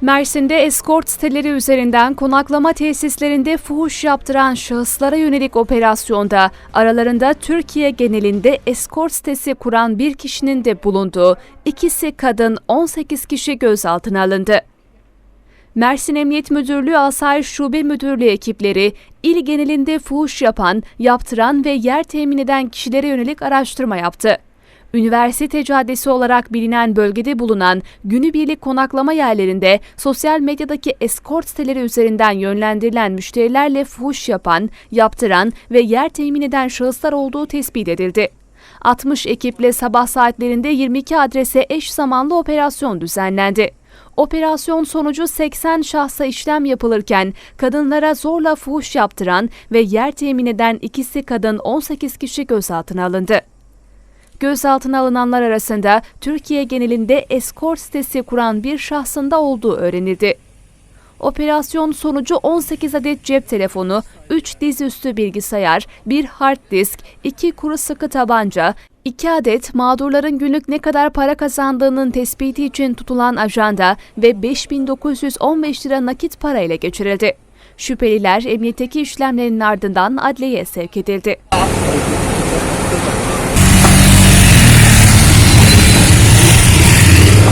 Mersin'de eskort siteleri üzerinden konaklama tesislerinde fuhuş yaptıran şahıslara yönelik operasyonda aralarında Türkiye genelinde eskort sitesi kuran bir kişinin de bulunduğu ikisi kadın 18 kişi gözaltına alındı. Mersin Emniyet Müdürlüğü Asayiş Şube Müdürlüğü ekipleri il genelinde fuhuş yapan, yaptıran ve yer temin eden kişilere yönelik araştırma yaptı. Üniversite Caddesi olarak bilinen bölgede bulunan günübirlik konaklama yerlerinde sosyal medyadaki eskort siteleri üzerinden yönlendirilen müşterilerle fuhuş yapan, yaptıran ve yer temin eden şahıslar olduğu tespit edildi. 60 ekiple sabah saatlerinde 22 adrese eş zamanlı operasyon düzenlendi. Operasyon sonucu 80 şahsa işlem yapılırken kadınlara zorla fuhuş yaptıran ve yer temin eden ikisi kadın 18 kişi gözaltına alındı. Gözaltına alınanlar arasında Türkiye genelinde eskort sitesi kuran bir şahsın da olduğu öğrenildi. Operasyon sonucu 18 adet cep telefonu, 3 dizüstü bilgisayar, 1 hard disk, 2 kuru sıkı tabanca, 2 adet mağdurların günlük ne kadar para kazandığının tespiti için tutulan ajanda ve 5915 lira nakit para ile geçirildi. Şüpheliler emniyetteki işlemlerin ardından adliyeye sevk edildi.